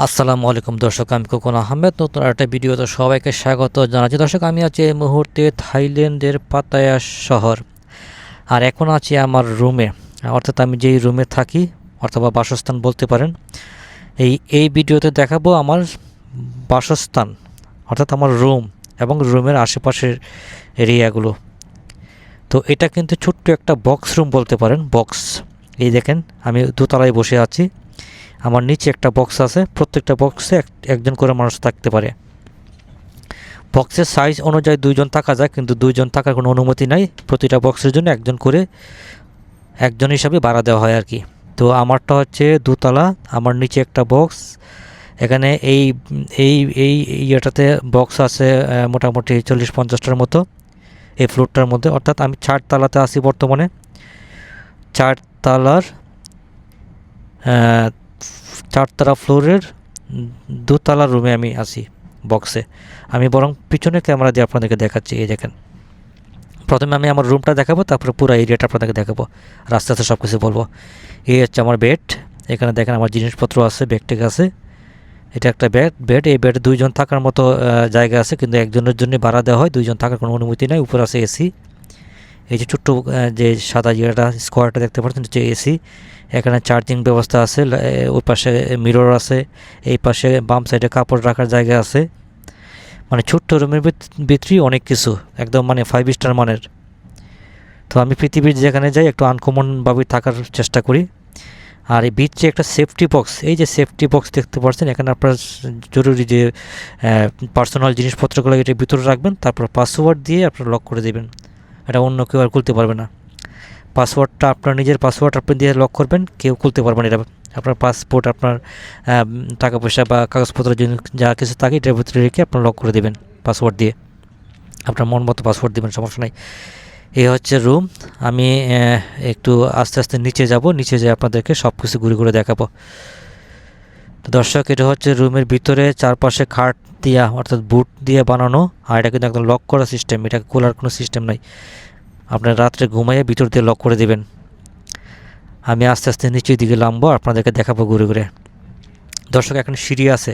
আসসালামু আলাইকুম দর্শক, আমি কোকন আহমেদ। নতুন একটা ভিডিওতে সবাইকে স্বাগত জানাচ্ছি। দর্শক, আমি আছি এই মুহূর্তে থাইল্যান্ডের পাতায়া শহর। আর এখন আছি আমার রুমে। অর্থাৎ আমি যেই রুমে থাকি, অথবা বাসস্থান বলতে পারেন, এই এই ভিডিওতে দেখাবো আমার বাসস্থান, অর্থাৎ আমার রুম এবং রুমের আশেপাশের এরিয়াগুলো। তো এটা কিন্তু ছোট্ট একটা বক্স রুম বলতে পারেন, বক্স। এই দেখেন, আমি দোতলায় বসে আছি। আমার নিচে একটা বক্স আছে, প্রত্যেকটা বক্সে একজন করে মানুষ থাকতে পারে। বক্সের সাইজ অনুযায়ী দুইজন থাকা যায়, কিন্তু দুইজন থাকার কোনো অনুমতি নাই। প্রতিটা বক্সের জন্য একজন করে, একজন হিসাবে ভাড়া দেওয়া হয় আর কি। তো আমারটা হচ্ছে দুতলা, আমার নিচে একটা বক্স এখানে এই এই এই ইয়েটাতে বক্স আছে মোটামুটি চল্লিশ পঞ্চাশটার মতো, এই ফ্লোরটার মধ্যে। অর্থাৎ আমি চারতলাতে আছি বর্তমানে। চারতলার চারতলা ফ্লোরের দোতলা রুমে আমি আসি বক্সে আমি বরং পিছনে ক্যামেরা দিয়ে আপনাদেরকে দেখাচ্ছি, এই দেখেন। প্রথমে আমি আমার রুমটা দেখাবো, তারপরে পুরো এরিয়াটা আপনাদেরকে দেখাবো। রাস্তা আস্তে সব কিছু বলব। এই হচ্ছে আমার বেড এখানে দেখেন আমার জিনিসপত্র আছে ব্যাগ টেক আছে। এটা একটা বেড বেড এই বেডে দুইজন থাকার মতো জায়গা আছে, কিন্তু একজনের জন্য ভাড়া দেওয়া হয়, দুইজন থাকার কোনো অনুমতি নেই। উপরে আছে এসি এই যে ছোট্ট যে সাদা ইয়েটা স্কোয়ারটা দেখতে পাচ্ছেন, যে এসি এখানে চার্জিং ব্যবস্থা আছে ওই পাশে মিরর আছে, এই পাশে বাম সাইডে কাপড় রাখার জায়গা আছে। মানে ছোট্ট রুমের ভিতরেই অনেক কিছু, একদম মানে ফাইভ স্টার মানের। তো আমি পৃথিবীর যেখানে যাই, একটু আনকমনভাবে থাকার চেষ্টা করি। আর এই বিচে একটা সেফটি বক্স এই যে সেফটি বক্স দেখতে পাচ্ছেন, এখানে আপনার জরুরি যে পার্সোনাল জিনিসপত্রগুলো এটা ভিতরে রাখবেন, তারপর পাসওয়ার্ড দিয়ে আপনার লক করে দেবেন। এটা অন্য কেউ আর খুলতে পারবে না। পাসওয়ার্ডটা আপনার নিজের পাসওয়ার্ড আপনি দিয়ে লক করবেন, কেউ খুলতে পারবেন এটা আপনার পাসপোর্ট, আপনার টাকা পয়সা বা কাগজপত্র যা কিছু থাকে, এটার ভিতরে রেখে আপনার লক করে দেবেন পাসওয়ার্ড দিয়ে। আপনার মন মতো পাসওয়ার্ড দেবেন, সমস্যা নাই। এই হচ্ছে রুম আমি একটু আস্তে আস্তে নিচে যাব, নিচে যেয়ে আপনাদেরকে সব কিছু ঘুরে ঘুরে দেখাবো। দর্শক, এটা হচ্ছে রুমের ভিতরে, চারপাশে খাট দিয়া, অর্থাৎ বুট দিয়ে বানানো, আর এটা কিন্তু একদম লক করা সিস্টেম এটা খোলার কোনো সিস্টেম নাই। আপনার রাত্রে ঘুমাইয়ে ভিতর দিয়ে লক করে দেবেন। আমি আস্তে আস্তে নিচের দিকে নামবো, আপনাদেরকে দেখাবো ঘুরে ঘুরে। দর্শক, এখন সিঁড়ি আছে।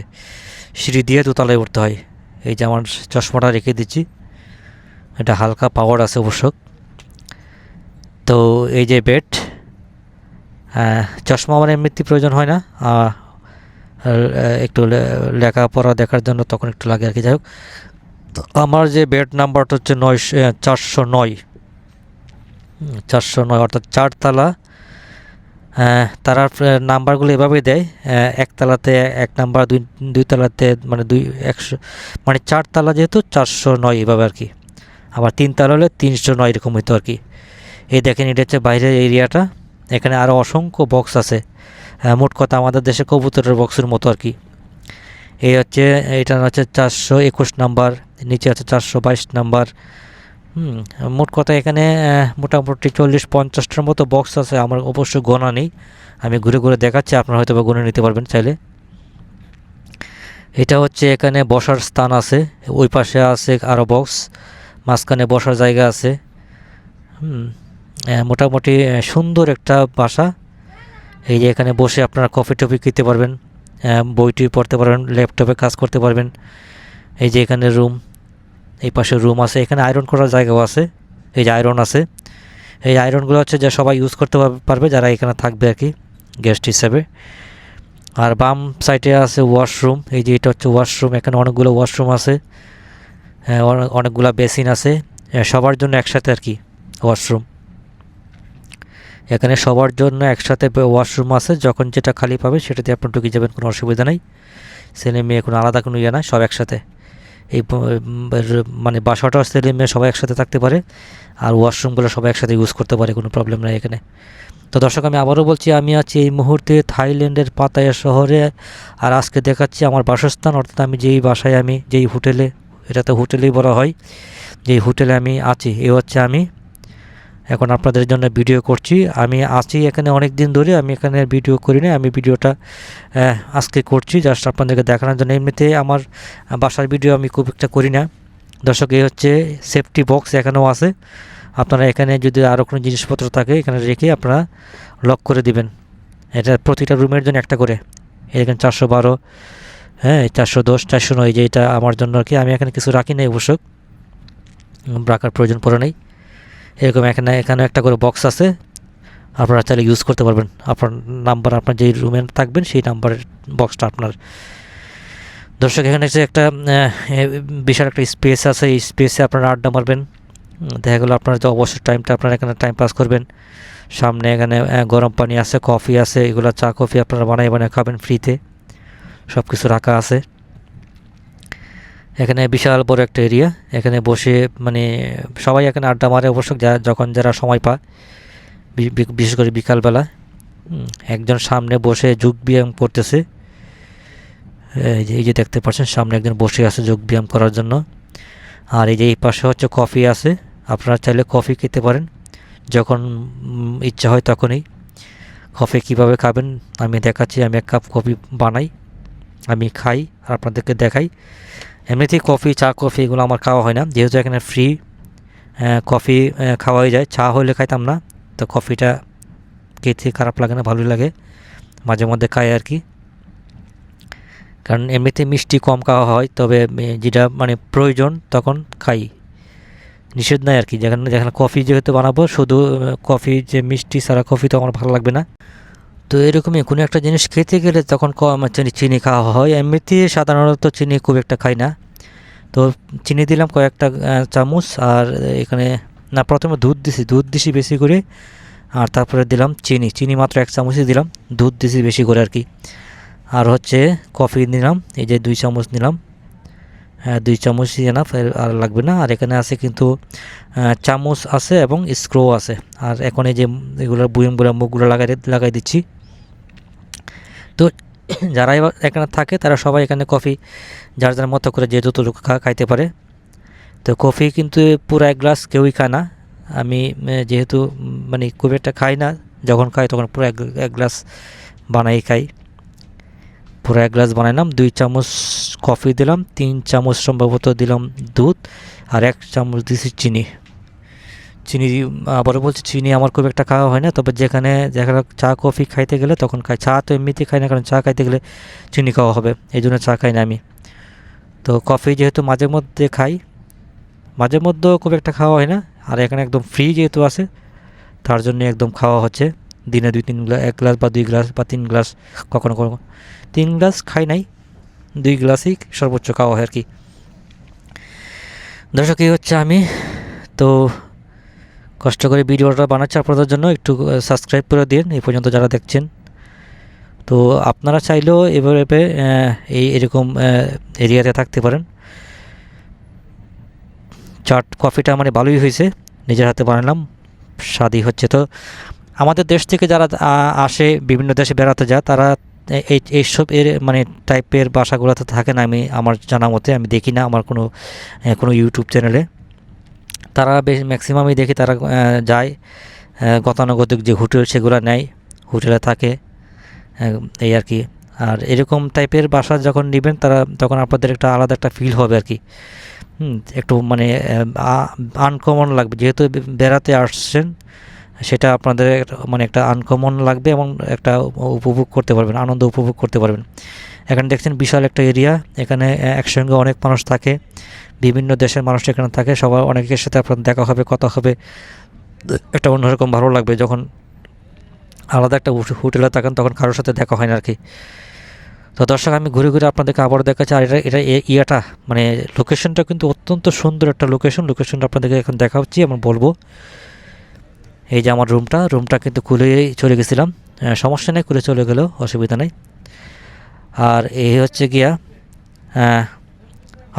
সিঁড়ি দিয়ে দোতলায় উঠতে হয়। এই যে আমার চশমাটা রেখে দিচ্ছি। এটা হালকা পাওয়ার আছে অবশ্য। তো এই যে বেড চশমা আমার এমনিতে প্রয়োজন হয় না। একটু লেখাপড়া দেখার জন্য তখন একটু লাগে আর কি। যাই হোক আমার যে বেড নাম্বারটা হচ্ছে নয় চারশো নয়। চারশো নয় অর্থাৎ চারতলা। আহ, তারা নাম্বারগুলো এভাবেই দেয়। একতলাতে এক নাম্বার দুই দুই তলাতে মানে দুই একশো মানে চারতলা যেহেতু চারশো নয় এভাবে আর কি। আবার তিনতলা হলে তিনশো নয় এরকম হইতো আর কি। এই দেখেন এটা হচ্ছে বাইরের এরিয়াটা এখানে আরও অসংখ্য বক্স আছে। মোট কথা আমাদের দেশে কবুতরের বক্সের মতো আর কি। এই হচ্ছে এটা হচ্ছে চারশো একুশ নাম্বার, নিচে আছে চারশো বাইশ নাম্বার। হুম, মোট কথা এখানে মোটামুটি চল্লিশ পঞ্চাশটার মতো বক্স আছে, আমার অবশ্য গোনা নেই। আমি ঘুরে ঘুরে দেখাচ্ছি, আপনারা হয়তো বা গুনে নিতে পারবেন চাইলে। এটা হচ্ছে এখানে বসার স্থান আছে, ওই পাশে আছে আরও বক্স মাঝখানে বসার জায়গা আছে। হুম মোটামুটি সুন্দর একটা বাসা। এই যে এখানে বসে আপনারা কফি টফি খেতে পারবেন বইটি পড়তে পারবেন ল্যাপটপে কাজ করতে পারবেন। এই যে এখানে রুম এই পাশে রুম আছে, এখানে আয়রন করার জায়গাও আছে, এই যে আয়রন আছে। এই আয়রনগুলো হচ্ছে যে সবাই ইউজ করতে পারবে, যারা এখানে থাকবে আর কি গেস্ট হিসেবে। আর বাম সাইডে আছে ওয়াশরুম এই যে এটা হচ্ছে ওয়াশরুম এখানে অনেকগুলো ওয়াশরুম আছে অনেক অনেকগুলো বেসিন আছে সবার জন্য একসাথে আর কি ওয়াশরুম এখানে সবার জন্য একসাথে ওয়াশরুম আছে। যখন যেটা খালি পাবে সেটাতে আপনি ঢুকে যাবেন, কোনো অসুবিধা নেই। ছেলে মেয়ে কোনো আলাদা কোনো ইয়ে না সব একসাথে। এই মানে বাসাটা ছেলে মেয়ে সবাই একসাথে থাকতে পারে, আর ওয়াশরুমগুলো সবাই একসাথে ইউজ করতে পারে, কোনো প্রবলেম নেই এখানে। তো দর্শক, আমি আবারও বলছি, আমি আছি এই মুহূর্তে থাইল্যান্ডের পাতায়া শহরে, আর আজকে দেখাচ্ছি আমার বাসস্থান। অর্থাৎ আমি যেই বাসায় আমি, যেই হোটেলে এটা তো হোটেলেই বলা হয়, যেই হোটেলে আমি আছি, এ হচ্ছে আমি। এখন আপনাদের জন্য ভিডিও করছি। আমি আছি এখানে অনেক দিন ধরে, আমি এখানে ভিডিও করি না আমি ভিডিওটা আজকে করছি জাস্ট আপনাদেরকে দেখানোর জন্য। এমনিতে আমার বাসার ভিডিও আমি খুব একটা করি না। দর্শক, এই হচ্ছে সেফটি বক্স এখানেও আছে। আপনারা এখানে যদি আরও কোনো জিনিসপত্র থাকে, এখানে রেখে আপনারা লক করে দিবেন। এটা প্রতিটা রুমের জন্য একটা করে। এখানে চারশো বারো হ্যাঁ চারশো দশ, চারশো নয়, যে এটা আমার জন্য আর কি। আমি এখানে কিছু রাখি নাই অবশ্য। রাখার প্রয়োজন পড়ে নেই। এরকম এখানে এখানে একটা করে বক্স আছে। আপনারা চাইলে ইউজ করতে পারবেন। আপনার নাম্বার আপনার যেই রুমে থাকবেন, সেই নাম্বারের বক্সটা আপনার। দর্শক, এখানে যে একটা বিশাল একটা স্পেস আছে। এই স্পেসে আপনারা আড্ডা মারবেন। দেখা গেলো আপনার যে অবসর টাইমটা আপনারা এখানে টাইম পাস করবেন। সামনে এখানে গরম পানি আছে কফি আছে। এগুলো চা কফি আপনারা বানাই বানাই খাবেন ফ্রিতে সব কিছু রাখা আছে। এখানে বিশাল বড় একটা এরিয়া এখানে বসে মানে সবাই এখানে আড্ডা মারে অবশ্য যা, যখন যারা সময় পায় বিশেষ করে বিকালবেলা। একজন সামনে বসে যোগ ব্যায়াম করতেছে। এই যে দেখতে পাচ্ছেন, সামনে একজন বসে আছে যোগ ব্যায়াম করার জন্য। আর এই যে, এই পাশে হচ্ছে কফি আছে। আপনারা চাইলে কফি খেতে পারেন। যখন ইচ্ছা হয় তখনই। কফি কীভাবে খাবেন? আমি দেখাচ্ছি, আমি এক কাপ কফি বানাই। আমি খাই, আর আপনাদেরকে দেখাই। এমনিতেই কফি, চা, কফি এগুলো আমার খাওয়া হয় না। যেহেতু এখানে ফ্রি কফি খাওয়াই যায়। চা হলে খাইতাম না, তো কফিটা খেতে খারাপ লাগে না, ভালোই লাগে। মাঝে মধ্যে খাই আর কি। কারণ এমনিতে মিষ্টি কম খাওয়া হয়, তবে যেটা মানে প্রয়োজন তখন খাই। নিষেধ নাই আর কি। যেখানে যেখানে কফি যেহেতু বানাবো, শুধু কফি যে মিষ্টি সারা কফি তো আমার ভালো লাগবে না। তো এরকমই কোনো একটা জিনিস খেতে গেলে তখন কম চিনি চিনি খাওয়া হয়। এমনিতে সাধারণত চিনি খুব একটা খাই না। তো চিনি দিলাম কয়েকটা চামচ আর এখানে না, প্রথমে দুধ দিছি। দুধ দিছি বেশি করে আর তারপরে দিলাম চিনি। চিনি মাত্র এক চামচই দিলাম। দুধ দিছি বেশি করে আর কি। আর হচ্ছে কফি নিলাম। এই যে দুই চামচ নিলাম। হ্যাঁ দুই চামচই এনাফ আর লাগবে না। আর এখানে আছে কিন্তু চামচ আছে এবং স্ক্রো আছে। আর এখন এই যে এগুলোর বুয়েমগুলো মুখগুলো লাগাই লাগাই দিচ্ছি। তো যারা এখানে থাকে, তারা সবাই এখানে কফি যার যার মতো করে যে যতটুকু খা, খাইতে পারে। তো কফি কিন্তু পুরো এক গ্লাস কেউই খায় না। আমি যেহেতু মানে খুব একটা খাই না, যখন খাই তখন পুরো এক এক গ্লাস বানাই খাই। পুরো এক গ্লাস বানাইলাম, দুই চামচ কফি দিলাম, তিন চামচ সম্ভবত দিলাম দুধ, আর এক চামচ দিছি চিনি। চিনি আবারও বলছি, চিনি আমার খুব একটা খাওয়া হয় না। তবে যেখানে যেখানে চা, কফি খাইতে গেলে তখন খাই। চা তো এমনিতেই খাই না, কারণ চা খাইতে গেলে চিনি খাওয়া হবে। এই জন্য চা খাই না আমি। তো কফি যেহেতু মাঝে মধ্যে খাই, মাঝে মধ্যেও খুব একটা খাওয়া হয় না। আর এখানে একদম ফ্রি যেহেতু আছে, তার জন্য একদম খাওয়া হচ্ছে। দিনে দুই, তিন গ্লাস এক গ্লাস বা দুই গ্লাস বা তিন গ্লাস, কখনো কখনো। তিন গ্লাস খাই নাই, দুই গ্লাসই সর্বোচ্চ খাওয়া হয় আর কি। দর্শক হচ্ছে আমি। তো কষ্ট করে ভিডিওটা বানাচ্ছি আপনাদের জন্য একটু সাবস্ক্রাইব করে দিন, এই পর্যন্ত যারা দেখছেন। তো আপনারা চাইলেও এভাবে এই এরকম এরিয়াতে থাকতে পারেন। চাট কফিটা মানে ভালোই হয়েছে, নিজের হাতে বানালাম, স্বাদই হচ্ছে। তো আমাদের দেশ থেকে যারা আসে, বিভিন্ন দেশে বেড়াতে যায়, তারা এই এইসব এর মানে টাইপের বাসাগুলোতে থাকে না, আমি, আমার জানা মতে, আমি দেখি না, আমার কোনো কোনো ইউটিউব চ্যানেলে তারা বেশ ম্যাক্সিমামই দেখি তারা যায়। গতানুগতিক যে হোটেল সেগুলো নেয়, হোটেলে থাকে এই আর কি আর এরকম টাইপের বাসা যখন নেবেন, তারা তখন আপনাদের একটা আলাদা একটা ফিল হবে আর কি একটু মানে আনকমন লাগবে। যেহেতু বেড়াতে আসছেন, সেটা আপনাদের মানে একটা আনকমন লাগবে এবং একটা উপভোগ করতে পারবেন, আনন্দ উপভোগ করতে পারবেন। এখানে দেখছেন বিশাল একটা এরিয়া এখানে একসঙ্গে অনেক মানুষ থাকে। বিভিন্ন দেশের মানুষ এখানে থাকে সবাই অনেকের সাথে আপনার দেখা হবে, কথা হবে। একটা অন্যরকম ভালো লাগবে যখন আলাদা একটা হোট- হোটেলে থাকেন, তখন কারোর সাথে দেখা হয় না আর কি। তো দর্শক, আমি ঘুরে ঘুরে আপনাদেরকে আবারও দেখাচ্ছি। আর এটা এটা ইয়েটা মানে লোকেশনটা কিন্তু অত্যন্ত সুন্দর একটা লোকেশন লোকেশনটা আপনাদেরকে এখন দেখা হচ্ছে এবং বলব। এই যে আমার রুমটা রুমটা কিন্তু খুলেই চলে গেছিলাম। সমস্যা নেই, খুলে চলে গেলেও অসুবিধা নেই। আর এই হচ্ছে গিয়া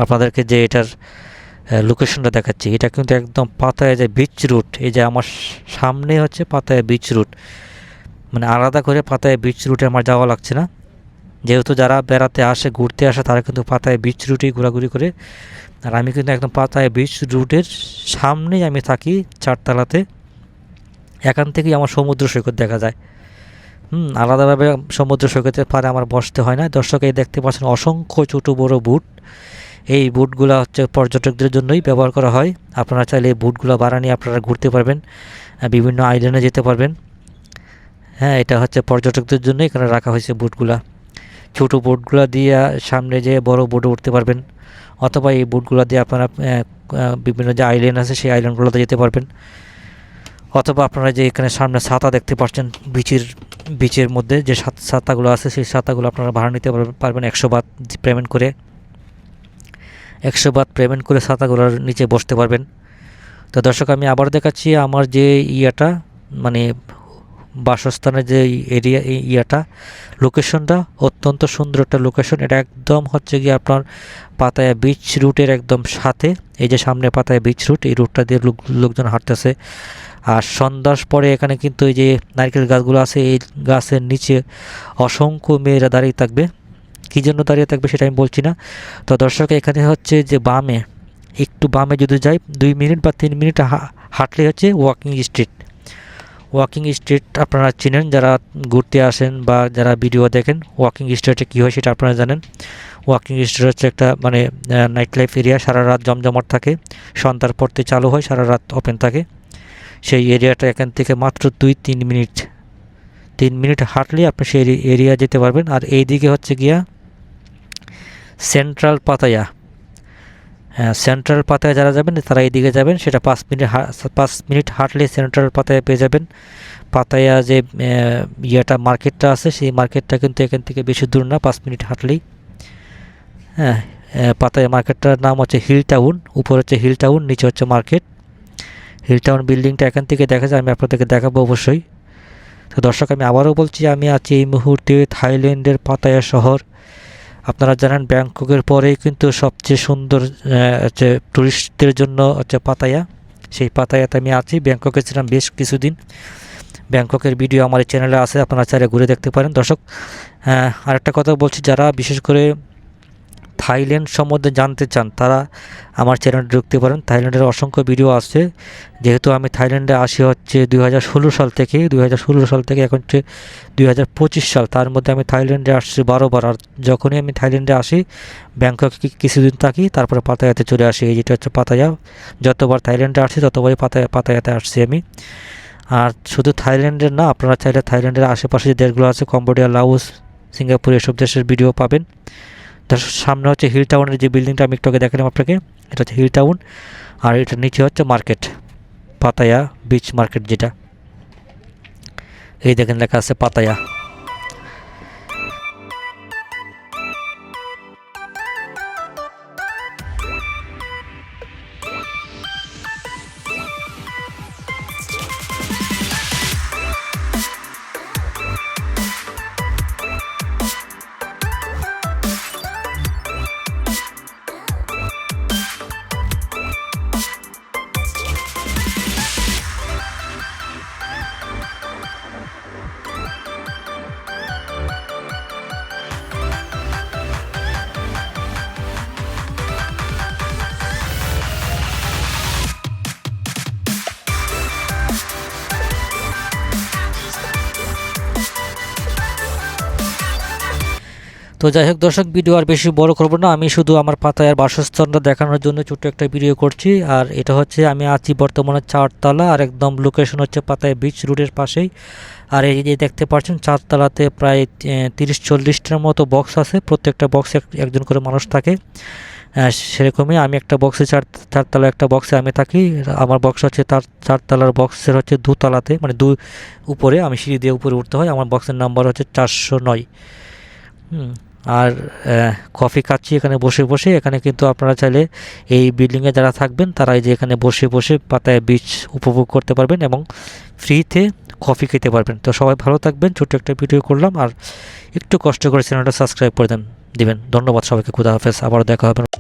আপনাদেরকে যে এটার লোকেশনটা দেখাচ্ছি, এটা কিন্তু একদম পাতায় যে বিচ রুট এই যে আমার সামনে হচ্ছে পাতায় বিচ রুট মানে আলাদা করে পাতায় বিচ রুটে আমার যাওয়া লাগছে না। যেহেতু যারা বেড়াতে আসে, ঘুরতে আসে, তারা কিন্তু পাতায় বিচ রুটেই ঘোরাঘুরি করে। আর আমি কিন্তু একদম পাতায় বিচ রুটের সামনেই আমি থাকি চারতলাতে। এখান থেকেই আমার সমুদ্র সৈকত দেখা যায়। হুম, আলাদাভাবে সমুদ্র সৈকতের পারে আমার বসতে হয় না। দর্শক এই দেখতে পাচ্ছেন, অসংখ্য ছোটো বড় বুট এই বুটগুলো হচ্ছে পর্যটকদের জন্যই ব্যবহার করা হয়। আপনারা চাইলে এই বুটগুলো ভাড়া নিয়ে আপনারা ঘুরতে পারবেন বিভিন্ন আইল্যান্ডে যেতে পারবেন। হ্যাঁ এটা হচ্ছে পর্যটকদের জন্য এখানে রাখা হয়েছে বুটগুলা। ছোটো বোটগুলো দিয়ে সামনে যে বড় বোটে উঠতে পারবেন, অথবা এই বোটগুলো দিয়ে আপনারা বিভিন্ন যে আইল্যান্ড আছে সেই আইল্যান্ডগুলোতে যেতে পারবেন। অথবা আপনারা যে এখানে সামনে ছাতা দেখতে পাচ্ছেন বিচের বিচের মধ্যে যে ছাত- ছাতাগুলো আছে সেই ছাতাগুলো আপনারা ভাড়া নিতে পারবেন- একশো বাত পেমেন্ট করে। একশো বাদ পেমেন্ট করে ছাতাগুলোর নিচে বসতে পারবেন। তো দর্শক, আমি আবার দেখাচ্ছি আমার যে ইয়েটা মানে বাসস্থানের যে এরিয়া ইয়াটা, লোকেশনটা, অত্যন্ত সুন্দর একটা লোকেশন। এটা একদম হচ্ছে গিয়ে আপনার পাতায়া বিচ রুটের একদম সাথে। এই যে সামনে পাতায়া বিচ রুট এই রুটটা দিয়ে লোক, লোকজন হাঁটতেছে। আর সন্ধ্যার পরে এখানে কিন্তু এই যে নারকেল গাছগুলো আছে, এই গাছের নিচে অসংখ্য মেয়েরা দাঁড়িয়ে থাকবে। কী জন্য দাঁড়িয়ে থাকবে সেটা আমি বলছি না। তো দর্শক, এখানে হচ্ছে যে বামে, একটু বামে যদি যাই, দুই মিনিট বা তিন মিনিট হাঁটলে হচ্ছে ওয়াকিং স্ট্রিট ওয়াকিং স্ট্রিট আপনারা চিনেন, যারা ঘুরতে আসেন বা যারা ভিডিও দেখেন ওয়াকিং স্ট্রিটে কী হয় সেটা আপনারা জানেন। ওয়াকিং স্ট্রিট হচ্ছে একটা মানে নাইট লাইফ এরিয়া সারা রাত জমজমাট থাকে। সন্ধ্যার পরতে চালু হয়, সারা রাত ওপেন থাকে। সেই এরিয়াটা এখান থেকে মাত্র দুই তিন মিনিট। তিন মিনিট হাঁটলে আপনি সেই এরিয়া যেতে পারবেন। আর এই দিকে হচ্ছে গিয়া সেন্ট্রাল পাতায়া। হ্যাঁ সেন্ট্রাল পাতায় যারা যাবেন, তারা এইদিকে যাবেন। সেটা পাঁচ মিনিট পাঁচ মিনিট হাঁটলে সেন্ট্রাল পাতায় পেয়ে যাবেন। পাতায়া যে ইয়েটা, মার্কেটটা আছে, সেই মার্কেটটা কিন্তু এখান থেকে বেশি দূর না, পাঁচ মিনিট হাঁটলেই। হ্যাঁ পাতায়া মার্কেটটার নাম হচ্ছে হিল টাউন, উপর হচ্ছে হিল টাউন, নিচে হচ্ছে মার্কেট। হিল টাউন বিল্ডিংটা এখান থেকে দেখা যায়, আমি আপনাদেরকে দেখাবো অবশ্যই। তো দর্শক, আমি আবারও বলছি, আমি আছি এই মুহূর্তে থাইল্যান্ডের পাতায়া শহর। আপনারা জানেন ব্যাংককের পরেই কিন্তু সবচেয়ে সুন্দর হচ্ছে টুরিস্টদের জন্য হচ্ছে পাতায়া, সেই পাতায়াতে আমি আছি, ব্যাংককে ছিলাম বেশ কিছুদিন। ব্যাংককের ভিডিও আমার এই চ্যানেলে আছে, আপনারা চাইলে ঘুরে দেখতে পারেন। দর্শক আরেকটা কথা বলছি, যারা বিশেষ করে থাইল্যান্ড সম্বন্ধে জানতে চান, তারা আমার চ্যানেলে ঢুকতে পারেন থাইল্যান্ডের অসংখ্য ভিডিও আছে। যেহেতু আমি থাইল্যান্ডে আসি হচ্ছে দুই হাজার ষোলো সাল থেকে, দুই হাজার ষোলো সাল থেকে এখন হচ্ছে দুই হাজার পঁচিশ সাল। তার মধ্যে আমি থাইল্যান্ডে আসছি বারোবার আর যখনই আমি থাইল্যান্ডে আসি, ব্যাংকক কিছুদিন থাকি, তারপরে পাতায়াতে চলে আসি। এই যেটা হচ্ছে পাতায়া। যতবার থাইল্যান্ডে আসছি ততবারই পাতায়া, পাতায়াতে আসছি আমি। আর শুধু থাইল্যান্ডের না, আপনারা চাইলে থাইল্যান্ডের আশেপাশে যে দেশগুলো আছে, কম্বোডিয়া লাউস সিঙ্গাপুর, এসব দেশের ভিডিও পাবেন। তার সামনে হচ্ছে হিল টাউনের যে বিল্ডিংটা আমি একটু আগে দেখালাম আপনাকে, এটা হচ্ছে হিল টাউন আর এটার নিচে হচ্ছে মার্কেট পাতায়া বিচ মার্কেট যেটা। এই দেখেন লেখা আছে পাতায়া। তো যাই হোক, দর্শক, ভিডিও আর বেশি বড় করব না। আমি শুধু আমার পাতায় আর বাসস্থানটা দেখানোর জন্য ছোট্ট একটা ভিডিও করছি। আর এটা হচ্ছে, আমি আছি বর্তমানে চারতলা আর একদম লোকেশন হচ্ছে পাতায় বিচ রোডের পাশেই। আর এই যে দেখতে পাচ্ছেন, চারতলাতে প্রায় তিরিশ চল্লিশটার মতো বক্স আছে। প্রত্যেকটা বক্সে একজন করে মানুষ থাকে। সেরকমই আমি একটা বক্সে চার চারতলা একটা বক্সে আমি থাকি। আমার বক্স হচ্ছে তার চারতলার বক্সের হচ্ছে দুতলাতে মানে দু, উপরে, আমি সিঁড়ি দিয়ে উপরে উঠতে হয়। আমার বক্সের নাম্বার হচ্ছে চারশো নয়। হুম। আর কফি খাচ্ছি এখানে বসে বসে। এখানে কিন্তু আপনারা চাইলে এই বিল্ডিংয়ে যারা থাকবেন, তারা এই যে এখানে বসে বসে পাতায় বীজ উপভোগ করতে পারবেন এবং ফ্রিতে কফি খেতে পারবেন। তো সবাই ভালো থাকবেন, ছোট্ট একটা ভিডিও করলাম। আর একটু কষ্ট করে চ্যানেলটা সাবস্ক্রাইব করে দেন, দেবেন। ধন্যবাদ সবাইকে, খুদা হাফেজ। আবার দেখা হবে।